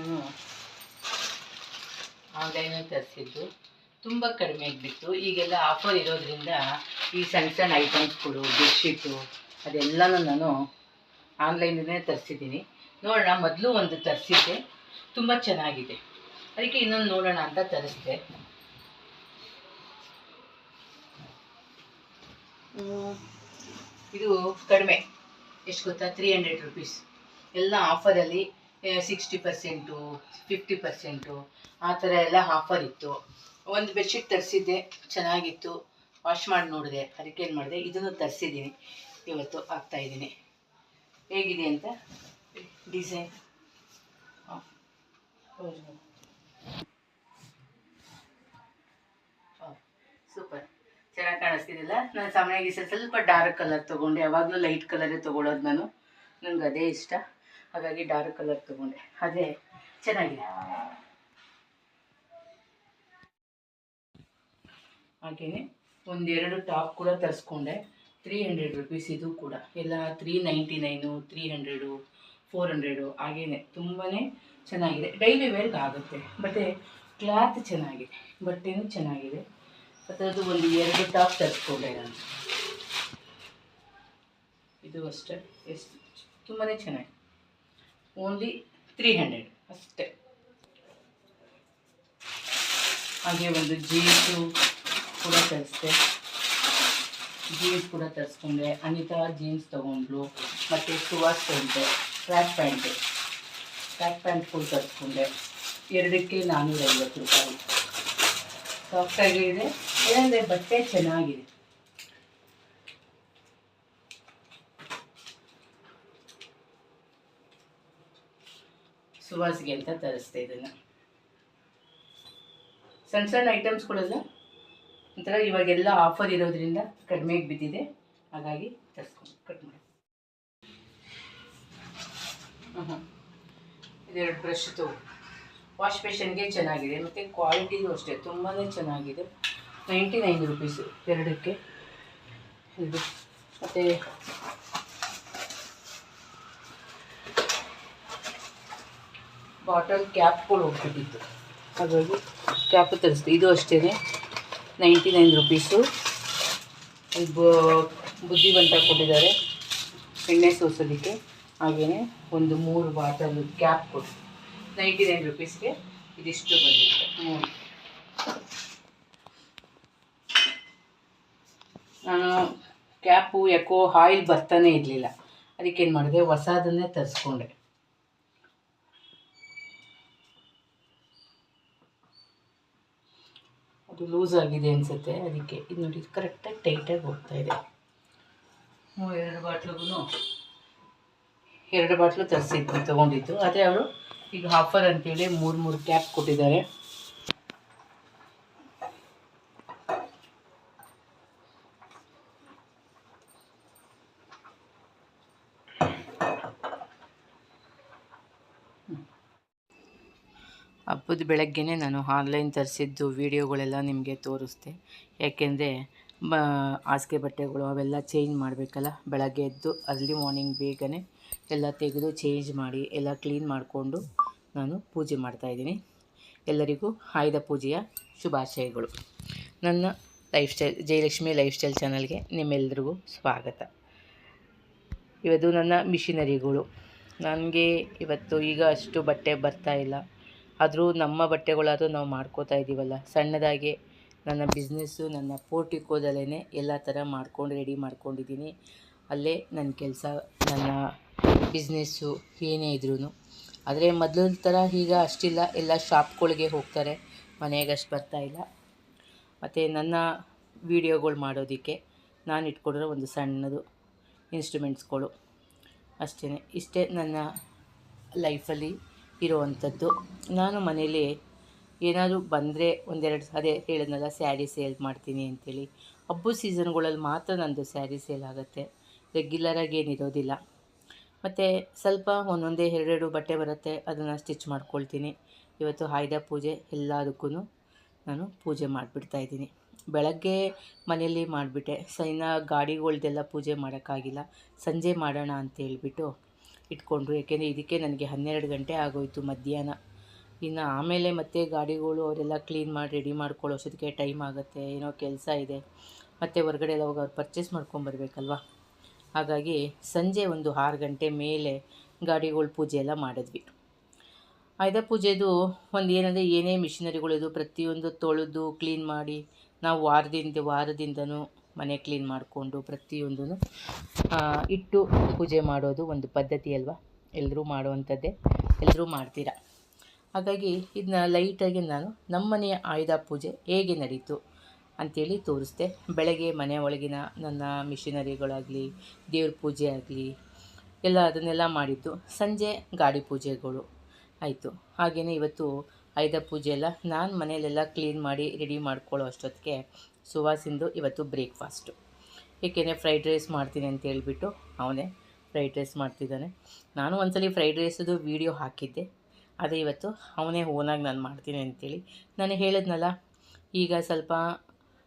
ನಾನು ಆನ್ಲೈನಲ್ಲಿ ತರಿಸಿದ್ದು. ತುಂಬ ಕಡಿಮೆ ಆಗಿಬಿಟ್ಟು ಈಗೆಲ್ಲ ಆಫರ್ ಇರೋದ್ರಿಂದ ಈ ಸಣ್ಣ ಸಣ್ಣ ಐಟಮ್ಸ್ಗಳು ಬೆಡ್ಶೀಟು ಅದೆಲ್ಲನೂ ನಾನು ಆನ್ಲೈನಲ್ಲೇ ತರಿಸಿದ್ದೀನಿ. ನೋಡೋಣ, ಮೊದಲು ಒಂದು ತರಿಸಿದ್ದೆ. ತುಂಬ ಚೆನ್ನಾಗಿದೆ. ಅದಕ್ಕೆ ಇನ್ನೊಂದು ನೋಡೋಣ ಅಂತ ತರಿಸಿದೆ. ಇದು ಕಡಿಮೆ. ಎಷ್ಟು ಗೊತ್ತಾ? ತ್ರೀ ಹಂಡ್ರೆಡ್ ರುಪೀಸ್ ಎಲ್ಲ ಆಫರಲ್ಲಿ ಸಿಕ್ಸ್ಟಿ ಪರ್ಸೆಂಟು ಫಿಫ್ಟಿ ಪರ್ಸೆಂಟು ಆ ಥರ ಎಲ್ಲ ಆಫರ್ ಇತ್ತು. ಒಂದು ಬೆಡ್ಶೀಟ್ ತರಿಸಿದ್ದೆ, ಚೆನ್ನಾಗಿತ್ತು. ವಾಶ್ ಮಾಡಿ ನೋಡಿದೆ ಅದಕ್ಕೆ ಏನು ಮಾಡಿದೆ. ಇದನ್ನು ತರಿಸಿದ್ದೀನಿ. ಇವತ್ತು ಹಾಕ್ತಾಯಿದ್ದೀನಿ ಹೇಗಿದೆ ಅಂತ? ಡಿಸೈನ್ ಸೂಪರ್ ಚೆನ್ನಾಗಿ ಕಾಣಿಸ್ತಿದ್ದಿಲ್ಲ. ನಾನು ಸಾಮಾನ್ಯವಾಗಿ ಸ್ವಲ್ಪ ಡಾರ್ಕ್ ಕಲರ್ ತೊಗೊಂಡೆ. ಯಾವಾಗಲೂ ಲೈಟ್ ಕಲರೇ ತೊಗೊಳೋದು ನಾನು. ನನಗೆ ಅದೇ ಇಷ್ಟ. ಹಾಗಾಗಿ ಡಾರ್ಕ್ ಕಲರ್ ತಗೊಂಡೆ. ಅದೇ, ಚೆನ್ನಾಗಿದೆ. ಹಾಗೆಯೇ ಒಂದೆರಡು ಟಾಪ್ ಕೂಡ ತರಿಸ್ಕೊಂಡೆ. ತ್ರೀ ಹಂಡ್ರೆಡ್ ರುಪೀಸ್ ಇದು ಕೂಡ. ಎಲ್ಲ three ninety nine three hundred four hundred ಹಾಗೇನೆ ತುಂಬಾ ಚೆನ್ನಾಗಿದೆ. ಡೈಲಿ ವೇರ್ಗೆ ಆಗುತ್ತೆ. ಬಟ್ಟೆ ಕ್ಲಾತ್ ಚೆನ್ನಾಗಿದೆ. ಬಟ್ಟೆನೂ ಚೆನ್ನಾಗಿದೆ? ಮತ್ತು ಅದು ಒಂದು ಎರಡು ಟಾಪ್ ತರಿಸ್ಕೊಂಡೆ ನಾನು. ಇದು ಅಷ್ಟೇ. ಎಷ್ಟು ತುಂಬಾ ಚೆನ್ನಾಗಿ ಓನ್ಲಿ ತ್ರೀ ಹಂಡ್ರೆಡ್ ಅಷ್ಟೇ. ಹಾಗೆ ಒಂದು ಜೀನ್ಸು ಕೂಡ ತರಿಸ್ದೆ. ಜೀನ್ಸ್ ಕೂಡ ತರಿಸ್ಕೊಂಡೆ. ಅನಿತಾ ಜೀನ್ಸ್ ತೊಗೊಂಡ್ಲು ಮತ್ತು ಸುವಾಸ್ ಪ್ಯಾಂಟೆ, ಟ್ರ್ಯಾಕ್ ಪ್ಯಾಂಟು. ಟ್ರ್ಯಾಕ್ ಪ್ಯಾಂಟ್ ಕೂಡ ತರಿಸ್ಕೊಂಡೆ. ಎರಡಕ್ಕೆ ನಾನ್ನೂರೈವತ್ತು ರೂಪಾಯಿ. ಸಾಫ್ಟಾಗಿದೆ ಏನಂದರೆ ಬಟ್ಟೆ ಚೆನ್ನಾಗಿದೆ. ಸುವಾಸ್ಗೆ ಅಂತ ತರಿಸ್ತಾ ಇದನ್ನು ಸಣ್ಣ ಸಣ್ಣ ಐಟಮ್ಸ್ಗಳೆಲ್ಲ ಒಂಥರ ಇವಾಗೆಲ್ಲ ಆಫರ್ ಇರೋದ್ರಿಂದ ಕಡಿಮೆಗೆ ಬಿದ್ದಿದೆ ಹಾಗಾಗಿ ತರಿಸ್ಕೊಂಡು ಕಟ್ ಮಾಡಿ. ಹಾಂ ಇದೆರಡು ಬ್ರಷ್ ತಗೋ. ವಾಶ್ ಬೇಷನ್ಗೆ ಚೆನ್ನಾಗಿದೆ. ಮತ್ತು ಕ್ವಾಲಿಟಿನೂ ಅಷ್ಟೇ. ತುಂಬಾ ಚೆನ್ನಾಗಿದೆ. ನೈಂಟಿ ನೈನ್ ರುಪೀಸು ಎರಡಕ್ಕೆ. ಇದು. ಮತ್ತು ಬಾಟಲ್ ಕ್ಯಾಪ್ಗಳು ಹೋಗ್ಬಿಟ್ಟಿತ್ತು. ಹಾಗಾಗಿ ಕ್ಯಾಪು ತರಿಸ್ದೆ. ಇದು ಅಷ್ಟೇ ನೈಂಟಿ ನೈನ್ ರುಪೀಸು. ಇದು ಬುದ್ಧಿವಂತ ಕೊಟ್ಟಿದ್ದಾರೆ. ಎಣ್ಣೆ ಸೋಸಲಿಕ್ಕೆ. ಹಾಗೇ ಒಂದು ಮೂರು ಬಾಟಲ್ ಕ್ಯಾಪ್ ಕೊಟ್ಟು ನೈಂಟಿ ನೈನ್ ರುಪೀಸ್ಗೆ ಇದಿಷ್ಟು ಬಂದಿದೆ. ಮೂರು ನಾನು ಕ್ಯಾಪು ಯಾಕೋ ಆಯಿಲ್ ಬರ್ತಾನೆ ಇರಲಿಲ್ಲ. ಅದಕ್ಕೇನು ಮಾಡಿದೆ ಹೊಸದನ್ನೇ ತರಿಸ್ಕೊಂಡೆ. ಅದು ಲೂಸ್ ಆಗಿದೆ ಅನಿಸುತ್ತೆ. ಅದಕ್ಕೆ ಇದು ನೋಡಿ ಕರೆಕ್ಟಾಗಿ ಟೈಟಾಗಿ ಹೋಗ್ತಾ ಇದೆ. ಎರಡು ಬಾಟ್ಲಿಗೂ ಎರಡು ಬಾಟ್ಲು ತರಿಸಿದ್ದು ತೊಗೊಂಡಿದ್ದು. ಆದರೆ ಅವರು ಈಗ ಆಫರ್ ಅಂತೇಳಿ ಮೂರು ಮೂರು ಕ್ಯಾಪ್ ಕೊಟ್ಟಿದ್ದಾರೆ. ಹಬ್ಬದ ಬೆಳಗ್ಗೆನೇ ನಾನು ಆನ್ಲೈನ್ ತರಿಸಿದ್ದು ವೀಡಿಯೋಗಳೆಲ್ಲ ನಿಮಗೆ ತೋರಿಸ್ದೆ. ಯಾಕೆಂದರೆ, ಬ, ಹಾಸಿಗೆ ಬಟ್ಟೆಗಳು ಅವೆಲ್ಲ ಚೇಂಜ್ ಮಾಡಬೇಕಲ್ಲ, ಬೆಳಗ್ಗೆ ಎದ್ದು ಅರ್ಲಿ ಮಾರ್ನಿಂಗ್ ಬೇಗನೆ ಎಲ್ಲ ತೆಗೆದು ಚೇಂಜ್ ಮಾಡಿ, ಎಲ್ಲ ಕ್ಲೀನ್ ಮಾಡಿಕೊಂಡು ನಾನು ಪೂಜೆ ಮಾಡ್ತಾಯಿದ್ದೀನಿ ಎಲ್ಲರಿಗೂ ಆಯುಧ ಪೂಜೆಯ ಶುಭಾಶಯಗಳು. ನನ್ನ life style Jayalakshmi life style ಚಾನಲ್ಗೆ ನಿಮ್ಮೆಲ್ಲರಿಗೂ ಸ್ವಾಗತ. ಇವತ್ತು ನನ್ನ ಮಿಷಿನರಿಗಳು ನನಗೆ ಇವತ್ತು ಈಗ ಅಷ್ಟು ಬಟ್ಟೆ ಬರ್ತಾ ಇಲ್ಲ. ಆದರೂ ನಮ್ಮ ಬಟ್ಟೆಗಳಾದರೂ ನಾವು ಮಾಡ್ಕೋತಾ ಇದ್ದೀವಲ್ಲ ಸಣ್ಣದಾಗಿ ನನ್ನ ಬಿಸ್ನೆಸ್ಸು ನನ್ನ ಪೋರ್ಟಿಕೋದಲ್ಲೇ ಎಲ್ಲ ಥರ ಮಾಡ್ಕೊಂಡು ರೆಡಿ ಮಾಡ್ಕೊಂಡಿದ್ದೀನಿ. ಅಲ್ಲೇ ನನ್ನ ಕೆಲಸ, ನನ್ನ ಬಿಸ್ನೆಸ್ಸು ಏನೇ ಇದ್ರೂ ಆದರೆ ಮೊದಲ ಥರ ಈಗ ಅಷ್ಟಿಲ್ಲ. ಎಲ್ಲ ಶಾಪ್ಗಳಿಗೆ ಹೋಗ್ತಾರೆ. ಮನೆಗೆ ಅಷ್ಟು ಬರ್ತಾ ಇಲ್ಲ. ಮತ್ತು ನನ್ನ ವೀಡಿಯೋಗಳು ಮಾಡೋದಕ್ಕೆ ನಾನು ಇಟ್ಕೊಂಡಿರೋ ಒಂದು ಸಣ್ಣದು ಇನ್ಸ್ಟ್ರೂಮೆಂಟ್ಸ್ಗಳು ಅಷ್ಟೇ ಇಷ್ಟೇ ನನ್ನ ಲೈಫಲ್ಲಿ ಇರುವಂಥದ್ದು. ನಾನು ಮನೇಲಿ ಏನಾದರೂ ಬಂದರೆ ಒಂದೆರಡು ಅದೇ ಹೇಳಿದ್ನಲ್ಲ, ಸ್ಯಾರಿ ಸೇಲ್ ಮಾಡ್ತೀನಿ ಅಂತೇಳಿ. ಹಬ್ಬದ ಸೀಸನ್ಗಳಲ್ಲಿ ಮಾತ್ರ ನನ್ನದು ಸ್ಯಾರಿ ಸೇಲ್ ಆಗುತ್ತೆ. ರೆಗ್ಯುಲರಾಗಿ ಏನಿರೋದಿಲ್ಲ ಮತ್ತು ಸ್ವಲ್ಪ ಒಂದೊಂದೇ ಎರಡೆರಡು ಬಟ್ಟೆ ಬರುತ್ತೆ, ಅದನ್ನು ಸ್ಟಿಚ್ ಮಾಡ್ಕೊಳ್ತೀನಿ. ಇವತ್ತು ಆಯುಧ ಪೂಜೆ ಎಲ್ಲದಕ್ಕೂ ನಾನು ಪೂಜೆ ಮಾಡಿಬಿಡ್ತಾಯಿದ್ದೀನಿ ಬೆಳಗ್ಗೆ ಮನೆಯಲ್ಲಿ ಮಾಡಿಬಿಟ್ಟೆ. ಸೈನ ಗಾಡಿಗಳ್ದೆಲ್ಲ ಪೂಜೆ ಮಾಡೋಕ್ಕಾಗಿಲ್ಲ. ಸಂಜೆ ಮಾಡೋಣ ಅಂತ ಹೇಳ್ಬಿಟ್ಟು ಇಟ್ಕೊಂಡ್ರು. ಯಾಕೆಂದರೆ ಇದಕ್ಕೆ ನನಗೆ ಹನ್ನೆರಡು ಗಂಟೆ ಆಗೋಯಿತು ಮಧ್ಯಾಹ್ನ. ಇನ್ನು ಆಮೇಲೆ ಮತ್ತೆ ಗಾಡಿಗಳು ಅವರೆಲ್ಲ ಕ್ಲೀನ್ ಮಾಡಿ ರೆಡಿ ಮಾಡ್ಕೊಳ್ಳೋ ಟೈಮ್ ಆಗುತ್ತೆ. ಏನೋ ಕೆಲಸ ಇದೆ. ಮತ್ತು ಹೊರಗಡೆ ಎಲ್ಲ ಹೋಗಿ ಅವ್ರು ಪರ್ಚೇಸ್ ಮಾಡ್ಕೊಂಬರ್ಬೇಕಲ್ವ ಹಾಗಾಗಿ ಸಂಜೆ ಒಂದು ಆರು ಗಂಟೆ ಮೇಲೆ ಗಾಡಿಗಳು ಪೂಜೆ ಎಲ್ಲ ಮಾಡಿದ್ವಿ. ಆಯ್ದ ಪೂಜೆದು? ಒಂದು ಏನಂದರೆ ಏನೇ ಮಿಷಿನರಿಗಳಿದು ಪ್ರತಿಯೊಂದು ತೊಳೆದು ಕ್ಲೀನ್ ಮಾಡಿ, ನಾವು ವಾರದಿಂದ, ವಾರದಿಂದನೂ ಮನೆ ಕ್ಲೀನ್ ಮಾಡಿಕೊಂಡು ಪ್ರತಿಯೊಂದೂ ಇಟ್ಟು ಪೂಜೆ ಮಾಡೋದು ಒಂದು ಪದ್ಧತಿ ಅಲ್ವಾ? ಎಲ್ಲರೂ ಮಾಡುವಂಥದ್ದೇ. ಎಲ್ಲರೂ ಮಾಡ್ತೀರಾ? ಹಾಗಾಗಿ ಇದನ್ನ ಲೈಟಾಗಿ ನಾನು ನಮ್ಮ ಮನೆಯ ಆಯುಧ ಪೂಜೆ ಹೇಗೆ ನಡೀತು ಅಂಥೇಳಿ ತೋರಿಸ್ದೆ ಬೆಳಗ್ಗೆ ಮನೆ ಒಳಗಿನ ನನ್ನ ಮಿಷಿನರಿಗಳಾಗಲಿ ದೇವ್ರ ಪೂಜೆ ಆಗಲಿ, ಎಲ್ಲ ಅದನ್ನೆಲ್ಲ ಮಾಡಿದ್ದು ಸಂಜೆ ಗಾಡಿ ಪೂಜೆಗಳು. ಆಯಿತು. ಹಾಗೆಯೇ ಇವತ್ತು ಆಯುಧ ಪೂಜೆ ಎಲ್ಲ ನಾನು ಮನೆಯಲ್ಲೆಲ್ಲ ಕ್ಲೀನ್ ಮಾಡಿ ರೆಡಿ ಮಾಡ್ಕೊಳ್ಳೋ ಅಷ್ಟೊತ್ತಿಗೆ ಸುವಾಸಿಂದು ಇವತ್ತು ಬ್ರೇಕ್ಫಾಸ್ಟು ಏಕೆಂದರೆ ಫ್ರೈಡ್ ರೈಸ್ ಮಾಡ್ತೀನಿ ಅಂತ ಹೇಳ್ಬಿಟ್ಟು ಅವನೇ ಫ್ರೈಡ್ ರೈಸ್ ಮಾಡ್ತಿದ್ದಾನೆ. ನಾನು ಒಂದ್ಸಲಿ ಫ್ರೈಡ್ ರೈಸದು ವೀಡಿಯೋ ಹಾಕಿದ್ದೆ. ಅದೇ ಇವತ್ತು ಅವನೇ ಓನಾಗಿ ನಾನು ಮಾಡ್ತೀನಿ ಅಂತೇಳಿ. ನಾನು ಹೇಳಿದ್ನಲ್ಲ, ಈಗ ಸ್ವಲ್ಪ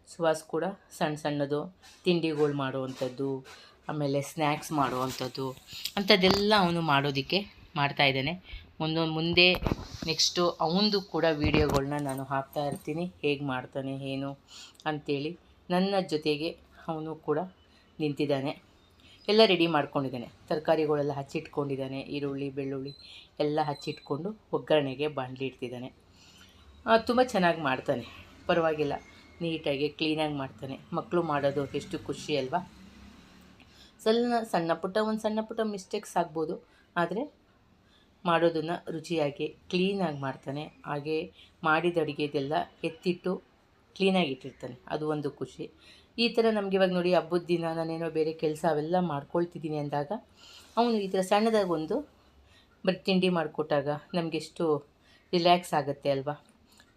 ಸುವಾಸ್ ಕೂಡ ಸಣ್ಣ ಸಣ್ಣದು ತಿಂಡಿಗಳು ಮಾಡುವಂಥದ್ದು, ಆಮೇಲೆ ಸ್ನ್ಯಾಕ್ಸ್ ಮಾಡುವಂಥದ್ದು, ಅಂಥದ್ದೆಲ್ಲ ಅವನು ಮಾಡೋದಕ್ಕೆ ಮಾಡ್ತಾಯಿದ್ದಾನೆ ಒಂದೊಂದು ಮುಂದೆ ನೆಕ್ಸ್ಟು ಅವನದು ಕೂಡ ವೀಡಿಯೋಗಳನ್ನ ನಾನು ಹಾಕ್ತಾ ಇರ್ತೀನಿ. ಹೇಗೆ ಮಾಡ್ತಾನೆ, ಏನು ಅಂಥೇಳಿ ನನ್ನ ಜೊತೆಗೆ ಅವನು ಕೂಡ ನಿಂತಿದ್ದಾನೆ. ಎಲ್ಲ ರೆಡಿ ಮಾಡ್ಕೊಂಡಿದ್ದಾನೆ. ತರಕಾರಿಗಳೆಲ್ಲ ಹಚ್ಚಿಟ್ಕೊಂಡಿದ್ದಾನೆ. ಈರುಳ್ಳಿ, ಬೆಳ್ಳುಳ್ಳಿ ಎಲ್ಲ ಹಚ್ಚಿಟ್ಕೊಂಡು ಒಗ್ಗರಣೆಗೆ ಬಾಣಲಿ ಇಡ್ತಿದ್ದಾನೆ. ತುಂಬ ಚೆನ್ನಾಗಿ ಮಾಡ್ತಾನೆ. ಪರವಾಗಿಲ್ಲ, ನೀಟಾಗಿ ಕ್ಲೀನಾಗಿ ಮಾಡ್ತಾನೆ. ಮಕ್ಕಳು ಮಾಡೋದು ಎಷ್ಟು ಖುಷಿ ಅಲ್ವಾ? ಸಣ್ಣ ಸಣ್ಣ ಪುಟ್ಟ, ಒಂದು ಸಣ್ಣ ಪುಟ್ಟ ಮಿಸ್ಟೇಕ್ಸ್ ಆಗ್ಬೋದು. ಆದರೆ ಮಾಡೋದನ್ನು ರುಚಿಯಾಗಿ, ಕ್ಲೀನಾಗಿ ಮಾಡ್ತಾನೆ. ಹಾಗೆ ಮಾಡಿದ ಅಡುಗೆದೆಲ್ಲ ಎತ್ತಿಟ್ಟು ಕ್ಲೀನಾಗಿ ಇಟ್ಟಿರ್ತಾನೆ. ಅದು ಒಂದು ಖುಷಿ. ಈ ಥರ ನಮಗೆ ಇವಾಗ ನೋಡಿ ಹಬ್ಬದ ದಿನ ನಾನೇನೋ ಬೇರೆ ಕೆಲಸ ಅವೆಲ್ಲ ಮಾಡ್ಕೊಳ್ತಿದ್ದೀನಿ ಅಂದಾಗ, ಅವನು ಈ ಥರ ಸಣ್ಣದಾಗಿ ಒಂದು ಬರೀ ತಿಂಡಿ ಮಾಡಿಕೊಟ್ಟಾಗ ನಮಗೆಷ್ಟು ರಿಲ್ಯಾಕ್ಸ್ ಆಗುತ್ತೆ ಅಲ್ವಾ?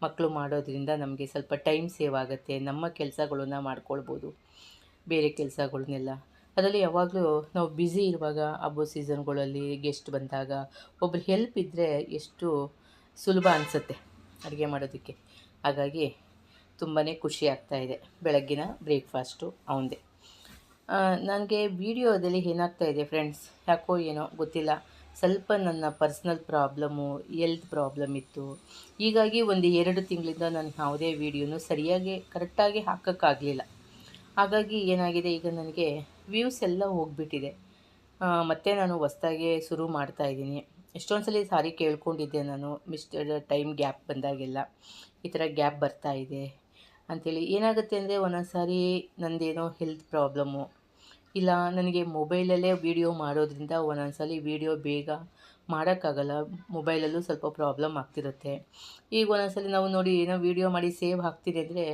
ಮಕ್ಕಳು ಮಾಡೋದ್ರಿಂದ ನಮಗೆ ಸ್ವಲ್ಪ ಟೈಮ್ ಸೇವ್ ಆಗುತ್ತೆ. ನಮ್ಮ ಕೆಲಸಗಳನ್ನ ಮಾಡ್ಕೊಳ್ಬೋದು. ಬೇರೆ ಕೆಲಸಗಳನ್ನೆಲ್ಲ ಅದರಲ್ಲಿ ಯಾವಾಗಲೂ ನಾವು ಬ್ಯುಸಿ ಇರುವಾಗ ಹಬ್ಬದ ಸೀಸನ್ಗಳಲ್ಲಿ ಗೆಸ್ಟ್ ಬಂದಾಗ ಒಬ್ರು ಹೆಲ್ಪ್ ಇದ್ದರೆ ಎಷ್ಟು ಸುಲಭ ಅನಿಸುತ್ತೆ ಅಡುಗೆ ಮಾಡೋದಕ್ಕೆ. ಹಾಗಾಗಿ ತುಂಬಾ ಖುಷಿ ಆಗ್ತಾಯಿದೆ ಬೆಳಗ್ಗಿನ ಬ್ರೇಕ್ಫಾಸ್ಟು ಅವಂದೇ. ನನಗೆ ವಿಡಿಯೋದಲ್ಲಿ ಏನಾಗ್ತಾ ಇದೆ ಫ್ರೆಂಡ್ಸ್ ಯಾಕೋ ಏನೋ ಗೊತ್ತಿಲ್ಲ. ಸ್ವಲ್ಪ ನನ್ನ ಪರ್ಸ್ನಲ್ ಪ್ರಾಬ್ಲಮ್ಮು ಎಲ್ತ್ ಪ್ರಾಬ್ಲಮ್ ಇತ್ತು. ಹೀಗಾಗಿ ಒಂದು ಎರಡು ತಿಂಗಳಿಂದ ನಾನು ಯಾವುದೇ ವೀಡಿಯೋನು ಸರಿಯಾಗಿ ಕರೆಕ್ಟಾಗಿ ಹಾಕೋಕ್ಕಾಗಲಿಲ್ಲ. ಹಾಗಾಗಿ ಏನಾಗಿದೆ ಈಗ ನನಗೆ ವ್ಯೂಸ್ ಎಲ್ಲ ಹೋಗ್ಬಿಟ್ಟಿದೆ. ಮತ್ತೆ ನಾನು ಹೊಸ್ದಾಗೆ ಶುರು ಮಾಡ್ತಾಯಿದ್ದೀನಿ ಎಷ್ಟೊಂದು ಸಲ ಸಾರಿ ಕೇಳ್ಕೊಂಡಿದ್ದೆ ನಾನು, ಮಿಸ್ಟರ್ ಟೈಮ್ ಗ್ಯಾಪ್ ಬಂದಾಗೆಲ್ಲ. ಈ ಥರ ಗ್ಯಾಪ್ ಬರ್ತಾ ಇದೆ ಅಂಥೇಳಿ ಏನಾಗುತ್ತೆ ಅಂದರೆ ಒಂದೊಂದು ಸಾರಿ ನಂದೇನೋ ಹೆಲ್ತ್ ಪ್ರಾಬ್ಲಮ್ಮು. ಇಲ್ಲ, ನನಗೆ ಮೊಬೈಲಲ್ಲೇ ವೀಡಿಯೋ ಮಾಡೋದ್ರಿಂದ ಒಂದೊಂದು ಸಲ ವೀಡಿಯೋ ಬೇಗ ಮಾಡೋಕ್ಕಾಗಲ್ಲ. ಮೊಬೈಲಲ್ಲೂ ಸ್ವಲ್ಪ ಪ್ರಾಬ್ಲಮ್ ಆಗ್ತಿರುತ್ತೆ. ಈಗ ಒಂದೊಂದು ಸಲ ನಾವು ನೋಡಿ ಏನೋ ವೀಡಿಯೋ ಮಾಡಿ ಸೇವ್ ಆಗ್ತಿದೆ ಅಂದರೆ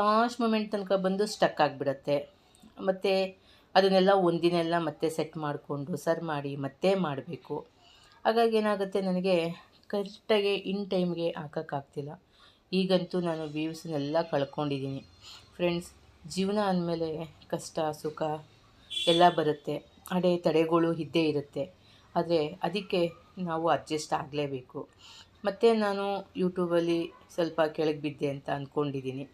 ಲಾಸ್ಟ್ ಮೂಮೆಂಟ್ ತನಕ ಬಂದು ಸ್ಟಕ್ ಆಗಿಬಿಡತ್ತೆ. ಮತ್ತು ಅದನ್ನೆಲ್ಲ ಒಂದಿನೆಲ್ಲ ಮತ್ತೆ ಸೆಟ್ ಮಾಡಿಕೊಂಡು ಸರ್ ಮಾಡಿ ಮತ್ತೆ ಮಾಡಬೇಕು. ಹಾಗಾಗಿ ಏನಾಗುತ್ತೆ ನನಗೆ ಕರೆಕ್ಟಾಗಿ ಇನ್ ಟೈಮ್ಗೆ ಹಾಕೋಕ್ಕಾಗ್ತಿಲ್ಲ ಈಗಂತೂ ನಾನು ವ್ಯೂಸ್ನೆಲ್ಲ ಕಳ್ಕೊಂಡಿದ್ದೀನಿ. ಫ್ರೆಂಡ್ಸ್ ಜೀವನ ಅಂದಮೇಲೆ ಕಷ್ಟ, ಸುಖ ಎಲ್ಲ ಬರುತ್ತೆ. ಅಡೆ ತಡೆಗಳು ಇದ್ದೇ ಇರುತ್ತೆ. ಆದರೆ ಅದಕ್ಕೆ ನಾವು ಅಡ್ಜಸ್ಟ್ ಆಗಲೇಬೇಕು. ಮತ್ತು ನಾನು ಯೂಟ್ಯೂಬಲ್ಲಿ ಸ್ವಲ್ಪ ಕೆಳಗೆ ಬಿದ್ದೆ ಅಂತ ಅಂದ್ಕೊಂಡಿದ್ದೀನಿ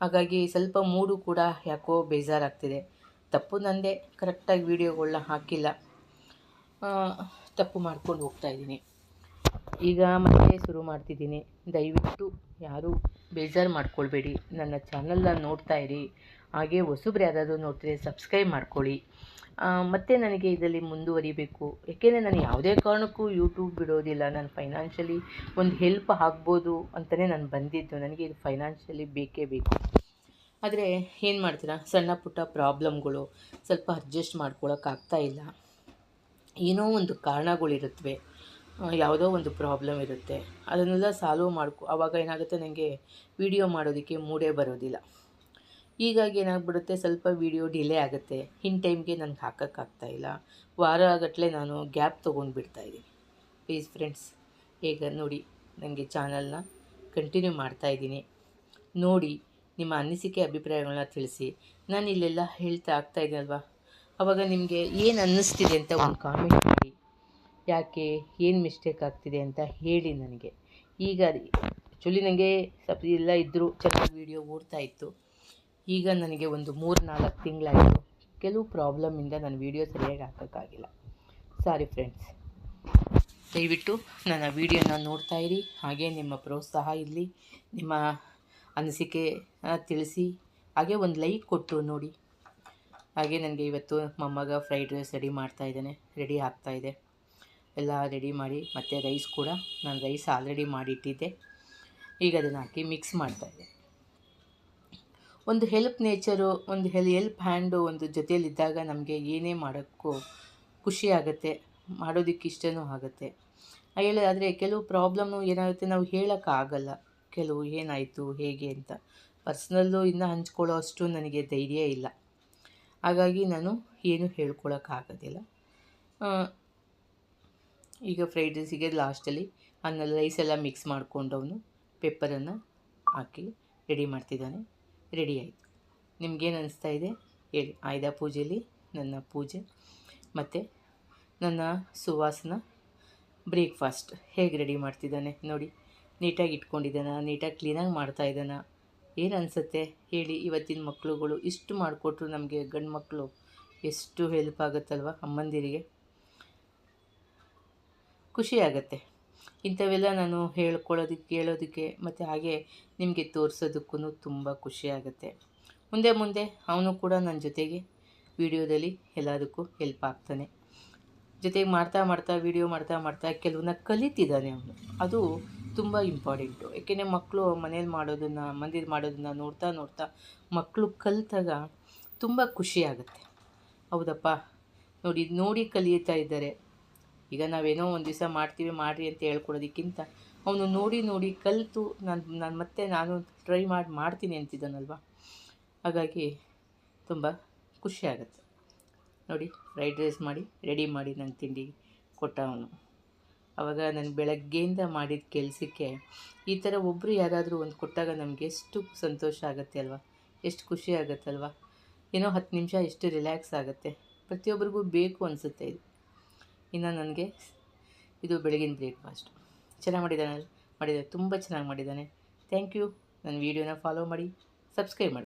ಹಾಗಾಗಿ ಸ್ವಲ್ಪ ಮೂಡು ಕೂಡ ಯಾಕೋ ಬೇಜಾರಾಗ್ತಿದೆ. ತಪ್ಪು ನಂದೇ ಕರೆಕ್ಟಾಗಿ ವೀಡಿಯೋಗಳನ್ನ ಹಾಕಿಲ್ಲ. ತಪ್ಪು ಮಾಡ್ಕೊಂಡು ಹೋಗ್ತಾ ಇದ್ದೀನಿ. ಈಗ ಮತ್ತೆ ಶುರು ಮಾಡ್ತಿದ್ದೀನಿ. ದಯವಿಟ್ಟು ಯಾರೂ ಬೇಜಾರು ಮಾಡ್ಕೊಳ್ಬೇಡಿ. ನನ್ನ ಚಾನಲ್ನ ನೋಡ್ತಾ ಇರಿ. ಹಾಗೆ ಹೊಸಬ್ರು ಯಾರಾದರೂ ನೋಡ್ತಿದ್ರೆ ಸಬ್ಸ್ಕ್ರೈಬ್ ಮಾಡ್ಕೊಳ್ಳಿ. ಮತ್ತು ನನಗೆ ಇದರಲ್ಲಿ ಮುಂದುವರಿಬೇಕು. ಏಕೆಂದರೆ ನಾನು ಯಾವುದೇ ಕಾರಣಕ್ಕೂ ಯೂಟ್ಯೂಬ್ ಬಿಡೋದಿಲ್ಲ. ನಾನು ಫೈನಾನ್ಷಿಯಲಿ ಒಂದು ಹೆಲ್ಪ್ ಆಗ್ಬೋದು ಅಂತಲೇ ನಾನು ಬಂದಿದ್ದು. ನನಗೆ ಇದು ಫೈನಾನ್ಷಿಯಲಿ ಬೇಕೇ ಬೇಕು. ಆದರೆ ಏನು ಮಾಡ್ತೀರಾ? ಸಣ್ಣ ಪುಟ್ಟ ಪ್ರಾಬ್ಲಮ್ಗಳು ಸ್ವಲ್ಪ ಅಡ್ಜಸ್ಟ್ ಮಾಡ್ಕೊಳಕ್ಕಾಗ್ತಾ ಇಲ್ಲ. ಏನೋ ಒಂದು ಕಾರಣಗಳಿರುತ್ತವೆ ಯಾವುದೋ ಒಂದು ಪ್ರಾಬ್ಲಮ್ ಇರುತ್ತೆ. ಅದನ್ನೆಲ್ಲ ಸಾಲ್ವ್ ಮಾಡ್ಕೊ ಆವಾಗ ಏನಾಗುತ್ತೆ? ನನಗೆ ವಿಡಿಯೋ ಮಾಡೋದಕ್ಕೆ ಮೂಡೇ ಬರೋದಿಲ್ಲ. ಹೀಗಾಗಿ ಏನಾಗ್ಬಿಡುತ್ತೆ? ಸ್ವಲ್ಪ ವೀಡಿಯೋ ಡಿಲೇ ಆಗುತ್ತೆ. ಇನ್ ಟೈಮ್ಗೆ ನನಗೆ ಹಾಕೋಕ್ಕಾಗ್ತಾ ಇಲ್ಲ. ವಾರಗಟ್ಟಲೆ ನಾನು ಗ್ಯಾಪ್ ತಗೊಂಡು ಬಿಡ್ತಾ ಇದ್ದೀನಿ. ಪ್ಲೀಸ್ ಫ್ರೆಂಡ್ಸ್, ಈಗ ನೋಡಿ ನನಗೆ ಚಾನಲ್ನ ಕಂಟಿನ್ಯೂ ಮಾಡ್ತಾಯಿದ್ದೀನಿ ನೋಡಿ, ನಿಮ್ಮ ಅನಿಸಿಕೆ ಅಭಿಪ್ರಾಯಗಳನ್ನ ತಿಳಿಸಿ. ನಾನು ಇಲ್ಲೆಲ್ಲ ಹೇಳ್ತಾ ಆಗ್ತಾ ಇದ್ದೀನಲ್ವಾ ಆವಾಗ ನಿಮಗೆ ಏನು ಅನ್ನಿಸ್ತಿದೆ ಅಂತ ಒಂದು ಕಾಮೆಂಟ್ ಮಾಡಿ. ಯಾಕೆ, ಏನು ಮಿಸ್ಟೇಕ್ ಆಗ್ತಿದೆ ಅಂತ ಹೇಳಿ ನನಗೆ. ಈಗ ಆ್ಯಕ್ಚುಲಿ ನನಗೆ ಸ್ವಲ್ಪ ಎಲ್ಲ ಇದ್ದರೂ ಚೆನ್ನಾಗಿ ವೀಡಿಯೋ ಓಡ್ತಾ ಇತ್ತು. ಈಗ ನನಗೆ ಒಂದು ಮೂರು ನಾಲ್ಕು ತಿಂಗಳಾಯಿತು. ಕೆಲವು ಪ್ರಾಬ್ಲಮಿಂದ ನಾನು ವೀಡಿಯೋ ಸರಿಯಾಗಿ ಹಾಕೋಕ್ಕಾಗಿಲ್ಲ. ಸಾರಿ ಫ್ರೆಂಡ್ಸ್ ದಯವಿಟ್ಟು ನನ್ನ ವಿಡಿಯೋನ ನೋಡ್ತಾ ಇರಿ. ಹಾಗೆ ನಿಮ್ಮ ಪ್ರೋತ್ಸಾಹ ಇರಲಿ. ನಿಮ್ಮ ಅನಿಸಿಕೆ ತಿಳಿಸಿ. ಹಾಗೆ ಒಂದು ಲೈಕ್ ಕೊಟ್ಟು ನೋಡಿ. ಹಾಗೆ ನನಗೆ ಇವತ್ತು ಮೊಮ್ಮಗ ಫ್ರೈಡ್ ರೈಸ್ ರೆಡಿ ಮಾಡ್ತಾ ಇದ್ದಾನೆ. ರೆಡಿ ಆಗ್ತಾ ಇದೆ. ಎಲ್ಲ ರೆಡಿ ಮಾಡಿ, ಮತ್ತು ರೈಸ್ ಕೂಡ. ನಾನು ರೈಸ್ ಆಲ್ರೆಡಿ ಮಾಡಿಟ್ಟಿದ್ದೆ. ಈಗ ಅದನ್ನು ಹಾಕಿ ಮಿಕ್ಸ್ ಮಾಡ್ತಾಯಿದ್ದೆ ಒಂದು ಹೆಲ್ಪ್ ನೇಚರು, ಒಂದು ಹೆಲ್ ಹೆಲ್ಪ್ ಹ್ಯಾಂಡು ಒಂದು ಜೊತೆಯಲ್ಲಿದ್ದಾಗ ನಮಗೆ ಏನೇ ಮಾಡೋಕ್ಕೂ ಖುಷಿ ಆಗುತ್ತೆ ಮಾಡೋದಕ್ಕೆ ಇಷ್ಟನೂ ಆಗುತ್ತೆ ಹೇಳೋದಾದರೆ ಕೆಲವು ಪ್ರಾಬ್ಲಮ್ಮು ಏನಾಗುತ್ತೆ ನಾವು ಹೇಳೋಕ್ಕಾಗಲ್ಲ. ಕೆಲವು ಏನಾಯಿತು, ಹೇಗೆ ಅಂತ. ಪರ್ಸ್ನಲ್ಲು ಇನ್ನೂ ಹಂಚ್ಕೊಳ್ಳೋ ಅಷ್ಟು ನನಗೆ ಧೈರ್ಯ ಇಲ್ಲ. ಹಾಗಾಗಿ ನಾನು ಏನು ಹೇಳ್ಕೊಳಕ್ಕಾಗೋದಿಲ್ಲ. ಈಗ ಫ್ರೈಡ್ ರೈಸಿಗೆ ಲಾಸ್ಟಲ್ಲಿ ಅನ್ನ ರೈಸೆಲ್ಲ ಮಿಕ್ಸ್ ಮಾಡ್ಕೊಂಡವನು ಪೆಪ್ಪರನ್ನು ಹಾಕಿ ರೆಡಿ ಮಾಡ್ತಿದ್ದಾನೆ. ರೆಡಿ ಆಯಿತು. ನಿಮ್ಗೇನು ಅನಿಸ್ತಾ ಇದೆ? ಹೇಳಿ. ಆಯ್ದ ಪೂಜೆಯಲ್ಲಿ ನನ್ನ ಪೂಜೆ. ಮತ್ತು ನನ್ನ ಸುವಾಸನ ಬ್ರೇಕ್ಫಾಸ್ಟ್ ಹೇಗೆ ರೆಡಿ ಮಾಡ್ತಿದ್ದಾನೆ ನೋಡಿ. ನೀಟಾಗಿ ಇಟ್ಕೊಂಡಿದ್ದಾನ? ನೀಟಾಗಿ ಕ್ಲೀನಾಗಿ ಮಾಡ್ತಾ ಇದ್ದಾನ? ಏನು ಅನಿಸುತ್ತೆ? ಹೇಳಿ. ಇವತ್ತಿನ ಮಕ್ಕಳುಗಳು ಇಷ್ಟು ಮಾಡಿಕೊಟ್ರು ನಮಗೆ ಗಂಡು ಮಕ್ಕಳು ಎಷ್ಟು ಹೆಲ್ಪ್ ಆಗುತ್ತಲ್ವ ಅಮ್ಮಂದಿರಿಗೆ. ಖುಷಿ ಇಂಥವೆಲ್ಲ ನಾನು ಹೇಳ್ಕೊಳ್ಳೋದಕ್ಕೆ ಕೇಳೋದಕ್ಕೆ ಮತ್ತು ಹಾಗೆ ನಿಮಗೆ ತೋರಿಸೋದಕ್ಕೂ ತುಂಬ ಖುಷಿಯಾಗುತ್ತೆ ಮುಂದೆ ಮುಂದೆ ಅವನು ಕೂಡ ನನ್ನ ಜೊತೆಗೆ ವಿಡಿಯೋದಲ್ಲಿ ಎಲ್ಲದಕ್ಕೂ ಹೆಲ್ಪ್ ಆಗ್ತಾನೆ. ಜೊತೆಗೆ ಮಾಡ್ತಾ ಮಾಡ್ತಾ, ವಿಡಿಯೋ ಮಾಡ್ತಾ ಮಾಡ್ತಾ ಕೆಲವನ್ನ ಕಲಿತಿದ್ದಾನೆ ಅವನು. ಅದು ತುಂಬ ಇಂಪಾರ್ಟೆಂಟು ಏಕೆಂದರೆ ಮಕ್ಕಳು ಮನೇಲಿ ಮಾಡೋದನ್ನು, ಮಂದಿರ ಮಾಡೋದನ್ನು ನೋಡ್ತಾ ನೋಡ್ತಾ ಮಕ್ಕಳು ಕಲಿತಾಗ ತುಂಬ ಖುಷಿ ಆಗುತ್ತೆ. ಹೌದಪ್ಪ. ನೋಡಿ ನೋಡಿ ಕಲಿಯುತ್ತಾ ಇದ್ದಾರೆ. ಈಗ ನಾವೇನೋ ಒಂದು ದಿವಸ ಮಾಡ್ತೀವಿ, ಮಾಡಿರಿ ಅಂತ ಹೇಳ್ಕೊಡೋದಕ್ಕಿಂತ ಅವನು ನೋಡಿ ನೋಡಿ ಕಲಿತು, ನಾನು ನಾನು ಮತ್ತೆ ನಾನು ಟ್ರೈ ಮಾಡಿ, ಮಾಡ್ತೀನಿ ಅಂತಿದ್ದಾನಲ್ವ? ಹಾಗಾಗಿ ತುಂಬ ಖುಷಿ ಆಗುತ್ತೆ. ನೋಡಿ ಫ್ರೈಡ್ ರೈಸ್ ಮಾಡಿ ರೆಡಿ ಮಾಡಿ ನನ್ನ ತಿಂಡಿ ಕೊಟ್ಟ ಅವನು. ಆವಾಗ ನಾನು ಬೆಳಗ್ಗೆಯಿಂದ ಮಾಡಿದ ಕೆಲಸಕ್ಕೆ ಈ ಥರ ಒಬ್ಬರು ಯಾರಾದರೂ ಒಂದು ಕೊಟ್ಟಾಗ ನಮಗೆ ಎಷ್ಟು ಸಂತೋಷ ಆಗುತ್ತೆ ಅಲ್ವಾ? ಎಷ್ಟು ಖುಷಿ ಆಗುತ್ತಲ್ವ? ಏನೋ ಹತ್ತು ನಿಮಿಷ ಎಷ್ಟು ರಿಲ್ಯಾಕ್ಸ್ ಆಗುತ್ತೆ. ಪ್ರತಿಯೊಬ್ಬರಿಗೂ ಬೇಕು ಅನಿಸುತ್ತೆ ಇದು. ಇನ್ನು ನನಗೆ ಇದು ಬೆಳಗಿನ ಬ್ರೇಕ್ಫಾಸ್ಟ್. ಚೆನ್ನಾಗಿ ಮಾಡಿದ್ದಾನೆ ಮಾಡಿದ್ದಾನೆ, ತುಂಬ ಚೆನ್ನಾಗಿ ಮಾಡಿದ್ದಾನೆ. ಥ್ಯಾಂಕ್ ಯು ನನ್ನ ವೀಡಿಯೋನ ಫಾಲೋ ಮಾಡಿ ಸಬ್ಸ್ಕ್ರೈಬ್ ಮಾಡಿ.